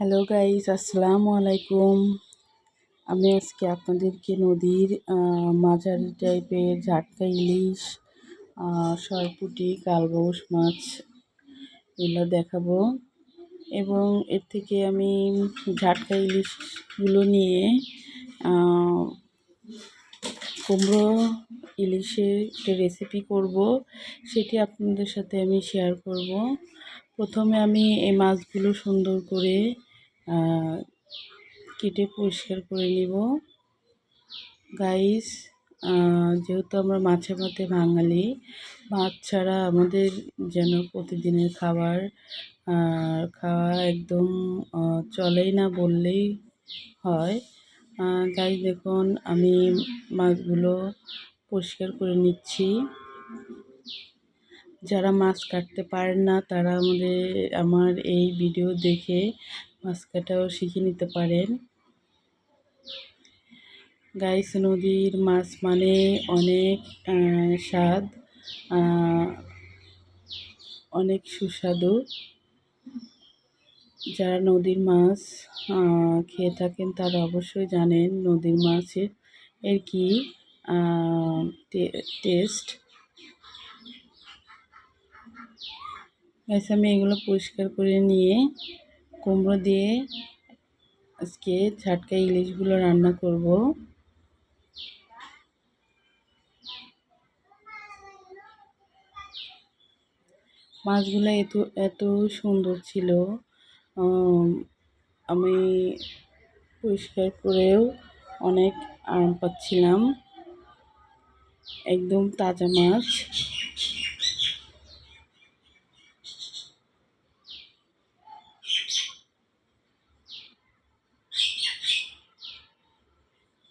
Hello guys, আসসালামু আলাইকুম। আমি আজকে আপনাদেরকে নদীর মাঝারি টাইপের ঝাটকা ইলিশ সরপুটি কালবাউস মাছ এগুলো দেখাবো এবং এর থেকে আমি ঝাটকা ইলিশগুলো নিয়ে কুমড়ো ইলিশের একটা রেসিপি করব। সেটি আপনাদের সাথে আমি শেয়ার করব। প্রথমে আমি এই মাছগুলো সুন্দর করে কেটে পরিষ্কার করে নিব। গাইস যেহেতু আমরা মাছে ভাতে বাঙালি মাছ ছাড়া আমাদের যেন প্রতিদিনের খাবার খাওয়া একদম চলেই না বললেই হয়। গাইস দেখুন, আমি মাছগুলো পরিষ্কার করে নিচ্ছি। যারা মাছ কাটতে পারেন না, তারা আমাদের, আমার এই ভিডিও দেখে মাছ কাটাও শিখে নিতে পারেন। গাইস, নদীর মাছ মানে অনেক স্বাদ অনেক সুস্বাদু। যারা নদীর মাছ খেয়ে থাকেন তারা অবশ্যই জানেন নদীর মাছের এর কি টেস্ট। গাইস, আমি এগুলো পরিষ্কার করে নিয়ে কুমড়ো দিয়ে আজকে ঝাটকা ইলিশগুলো রান্না করব। মাছগুলো এত এত সুন্দর ছিল। আমি পরিষ্কার করেও অনেক আরাম পাচ্ছিলাম। একদম তাজা মাছ।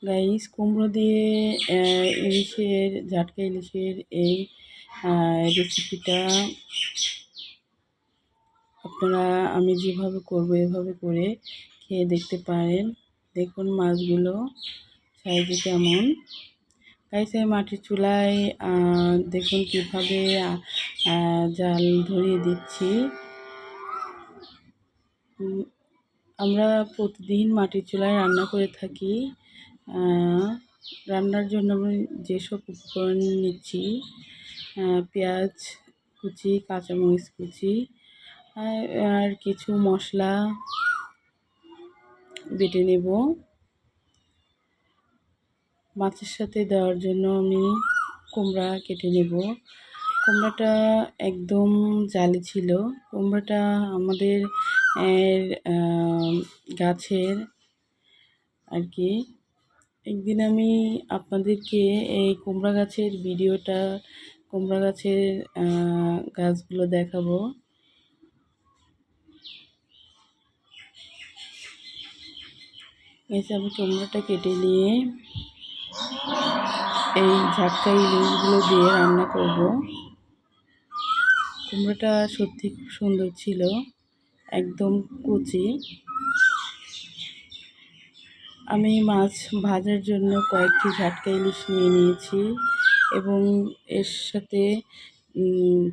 গাইস, কুমড়ো দিয়ে ইলিশের, ঝাটকা ইলিশের এই রেসিপিটা আপনারা, আমি যেভাবে করব এভাবে করে খেয়ে দেখতে পারেন। দেখুন মাছগুলো সাইজে কেমন। গাইস, এই মাটির চুলায় দেখুন কীভাবে জাল ধরিয়ে দিচ্ছি। আমরা প্রতিদিন মাটির চুলায় রান্না করে থাকি। রান্নার জন্য আমি যেসব উপকরণ নিচ্ছি পেঁয়াজ কুচি, কাঁচামরিচ কুচি, আর কিছু মশলা বেটে নেব। মাছের সাথে দেওয়ার জন্য আমি কুমড়া কেটে নেব। কুমড়াটা একদম জালি ছিল। কুমড়াটা আমাদের গাছের আর কি একদিন আমি আপনাদেরকে এই কুমড়া গাছের ভিডিওটা, কুমড়া গাছের গাছগুলো দেখাবো। এসে আমি কুমড়োটা কেটে নিয়ে এই ঝাটকা ইলিশগুলো দিয়ে রান্না করব। কুমড়োটা সত্যি খুব সুন্দর ছিল, একদম কুচি। আমি মাছ ভাজার জন্য কয়েকটি ঝাটকা ইলিশ নিয়ে নিয়েছি এবং এর সাথে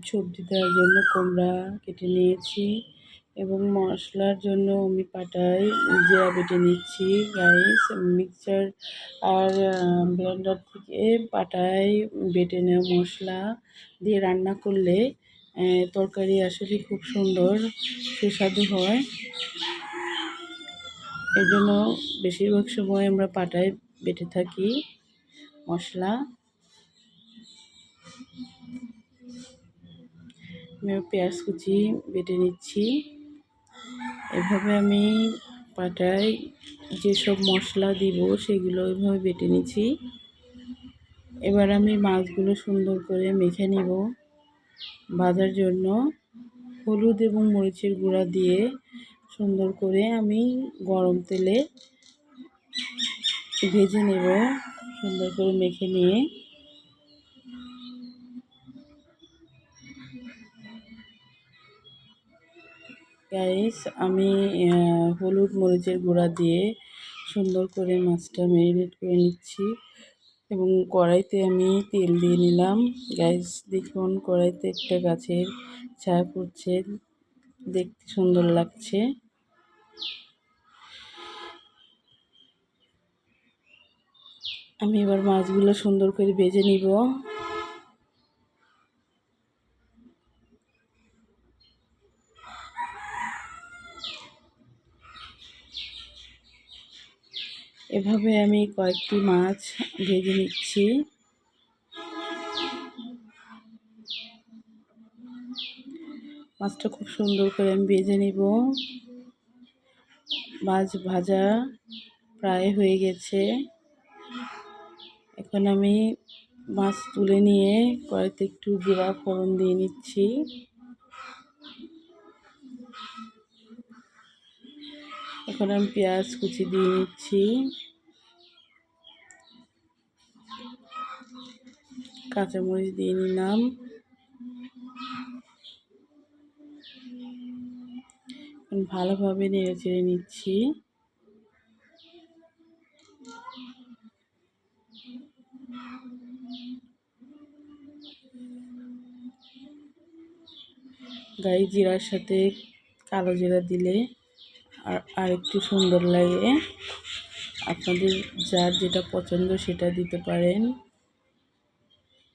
সবজি দেওয়ার জন্য কুমড়া কেটে নিয়েছি এবং মশলার জন্য আমি পাটায় জিরা বেটে নিচ্ছি রাইস মিক্সচার আর ব্লেন্ডার থেকে পাটায় বেটে নেওয়া মশলা দিয়ে রান্না করলে তরকারি আসলে খুব সুন্দর সুস্বাদু হয়। এই জন্য বেশিরভাগ সময় আমরা পাটায় বেটে থাকি মশলা। আমি পেঁয়াজ কুচি বেটে নিচ্ছি। এভাবে আমি পাটায় যেসব মশলা দিব সেগুলো ওইভাবে বেটে নিচ্ছি। এবার আমি মাছগুলো সুন্দর করে মেখে নিব ভাজার জন্য। হলুদ এবং মরিচের গুঁড়া দিয়ে সুন্দর করে আমি গরম তেলে ভেজে নেব। সুন্দর করে মেখে নিয়ে। গাইস আমি হলুদ মরিচের গুঁড়া দিয়ে সুন্দর করে মাছটা ম্যারিনেট করে নিচ্ছি এবং কড়াইতে আমি তেল দিয়ে নিলাম। গ্যাস দেখুন কড়াইতে একটা গাছের ছায়া পড়ছে। দেখতে সুন্দর লাগছে। আমি এবার মাছগুলো সুন্দর করে ভেজে নিব। এভাবে আমি কয়েকটি মাছ ভেজে নিচ্ছি। মাছটা খুব সুন্দর করে আমি ভেজে নিব। মাছ ভাজা প্রায় হয়ে গেছে। এখন আমি মাছ তুলে নিয়ে কড়াইতে একটু জিরা ফোড়ন দিয়ে নিচ্ছি। এখন আমি পেঁয়াজ কুচি দিয়ে নিচ্ছি। কাঁচামরিচ দিয়ে নিলাম। ভালোভাবে নেড়ে চেড়ে নিচ্ছি। গাই জিরার সাথে কালো জিরা দিলে আর আরেকটু সুন্দর লাগে। আপনাদের যার যেটা পছন্দ সেটা দিতে পারেন।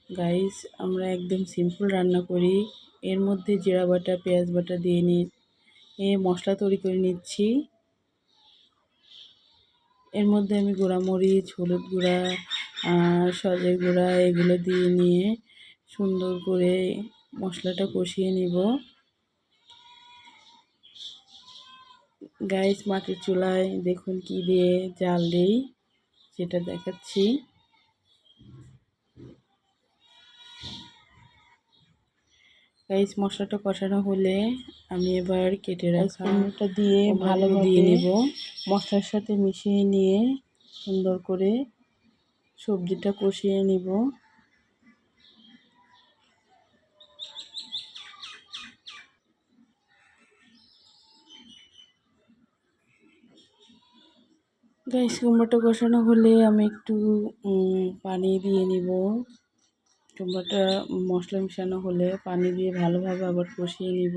গাইস, আমরা একদম সিম্পল রান্না করি। এর মধ্যে জিরা বাটা, পেঁয়াজ বাটা দিয়ে নিই মশলা তৈরি করে নিচ্ছি। এর মধ্যে আমি মরিচ, হলুদ গুঁড়া সজের গুঁড়া এগুলো দিয়ে নিয়ে সুন্দর করে মশলাটা কষিয়ে নিব। গাইস মাটির চুলায় দেখুন কি দিয়ে জাল দিই, সেটা দেখাচ্ছি। গাইস মশলাটা কষানো হলে আমি এবার কেটে রাখা দিয়ে ভালো দিয়ে নিব। মশলার সাথে মিশিয়ে নিয়ে সুন্দর করে সবজিটা কষিয়ে নিব। গাইস কুমড়োটা কষানো হলে আমি একটু পানি দিয়ে নিব। কুমড়োটা মশলা মেশানো হলে পানি দিয়ে ভালোভাবে আবার কষিয়ে নিব।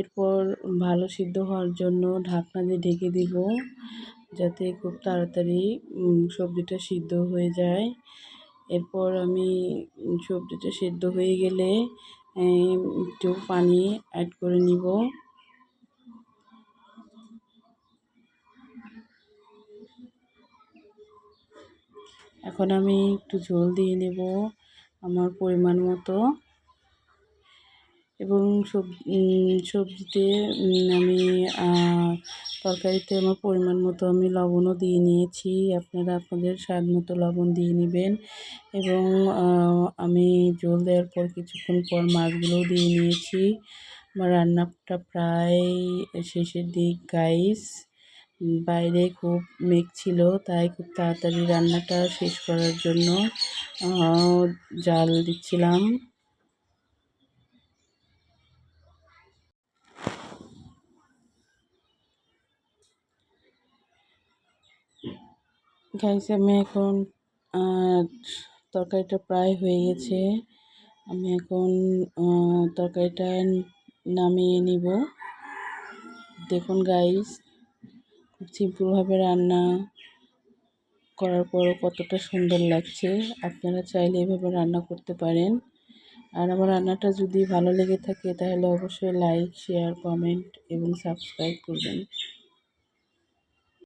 এরপর ভালো সিদ্ধ হওয়ার জন্য ঢাকনা দিয়ে ঢেকে দিব যাতে খুব তাড়াতাড়ি সবজিটা সিদ্ধ হয়ে যায়। এরপর আমি সবজিটা সিদ্ধ হয়ে গেলে একটু পানি অ্যাড করে নিব। এখন আমি একটু ঝোল দিয়ে নেব। আমার পরিমাণ মতো। এবং সবজিতে আমি তরকারিতে আমার পরিমাণ মতো আমি লবণও দিয়ে নিয়েছি। আপনারা আপনাদের স্বাদ মতো লবণ দিয়ে নেবেন। এবং আমি জল দেওয়ার পর কিছুক্ষণ পর মাছগুলোও দিয়ে নিয়েছি। আমার রান্নাটা প্রায় শেষের দিক গাইস বাইরে খুব মেঘ ছিল, তাই খুব তাড়াতাড়ি রান্নাটা শেষ করার জন্য জাল দিচ্ছিলাম। গাইস আমি এখন তরকারিটা প্রায় হয়ে গেছে। আমি এখন তরকারিটা নামিয়ে নিব। দেখুন গাইস সিম্পলভাবে রান্না করার পরও কতটা সুন্দর লাগছে। আপনারা চাইলে এভাবে রান্না করতে পারেন। আর আমার রান্নাটা যদি ভালো লেগে থাকে, তাহলে অবশ্যই লাইক শেয়ার কমেন্ট এবং সাবস্ক্রাইব করবেন।